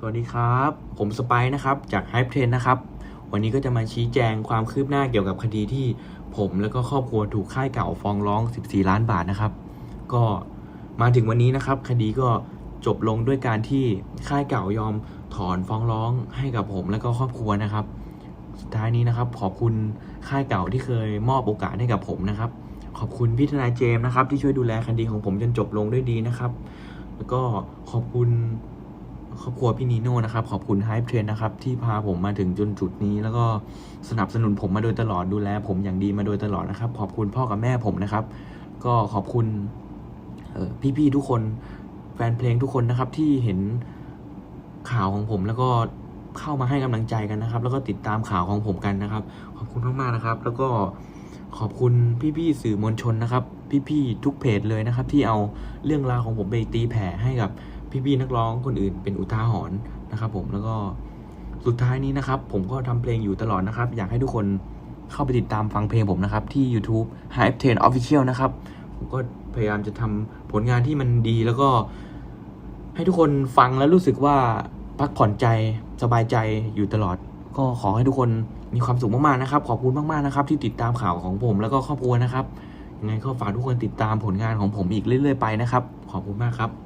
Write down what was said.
สวัสดีครับ ผมสไปร์นะครับ จาก Hype t r a นนะครับ วันนี้ก็จะมาชี้แจงความคืบหน้าเกี่ยวกับคดีที่ผมแล้วก็ครอบครัวถูกค่ายเก่าฟ้องร้อง 14 ล้านบาทนะครับ ก็มาถึงวันนี้นะครับ คดีก็จบลงด้วยการที่ค่ายเก่ายอมถอนฟ้องร้องให้กับผมแล้วก็ครอบครัวนะครับ สุดท้ายนี้นะครับ ขอบคุณค่ายเก่าที่เคยมอบโอกาสให้กับผมนะครับ ขอบคุณพี่ทนายเจมส์นะครับ ที่ช่วยดูแลคดีของผมจนจบลงด้วยดีนะครับ แล้วก็ขอบคุณ ครอบครัวพี่นีโน่นะครับ ขอบคุณไฮเทรนนะครับ ที่พาผมมาถึงจนจุดนี้ แล้วก็สนับสนุนผมมาโดยตลอดดูแล ผมอย่างดีมาโดยตลอดนะครับ ขอบคุณพ่อกับแม่ผมนะครับ ก็ขอบคุณออพี่ๆทุกคนแฟนเพลงทุกคนนะครับที่เห็นข่าวของผมแล้วก็เข้ามาให้กำลังใจกันนะครับ แล้วก็ติดตามข่าวของผมกันนะครับ ขอบคุณมากๆนะครับ แล้วก็ขอบคุณพี่ๆสื่อมวลชนนะครับ พี่ๆทุกเพจเลยนะครับ ที่เอาเรื่องราวของผมไปตีแผ่ให้กับ พี่ๆนักร้องคนอื่นเป็นอุทาหรณ์นะครับ ผมแล้วก็สุดท้ายนี้นะครับ ผมก็ทำเพลงอยู่ตลอดนะครับ อยากให้ทุกคนเข้าไปติดตามฟังเพลงผมนะครับ ที่ YouTube Hype 10 Official นะครับ ผมก็พยายามจะทำผลงานที่มันดีแล้วก็ ให้ทุกคนฟังแล้วรู้สึกว่าพักผ่อนใจสบายใจอยู่ตลอด ก็ขอให้ทุกคนมีความสุขมากๆนะครับ ขอบคุณมากๆนะครับ ที่ติดตามข่าวของผมแล้วก็ครอบครัวนะครับยังไงก็ฝากทุกคนติดตามผลงานของผมอีกเรื่อยๆไปนะครับ ขอบคุณมากครับ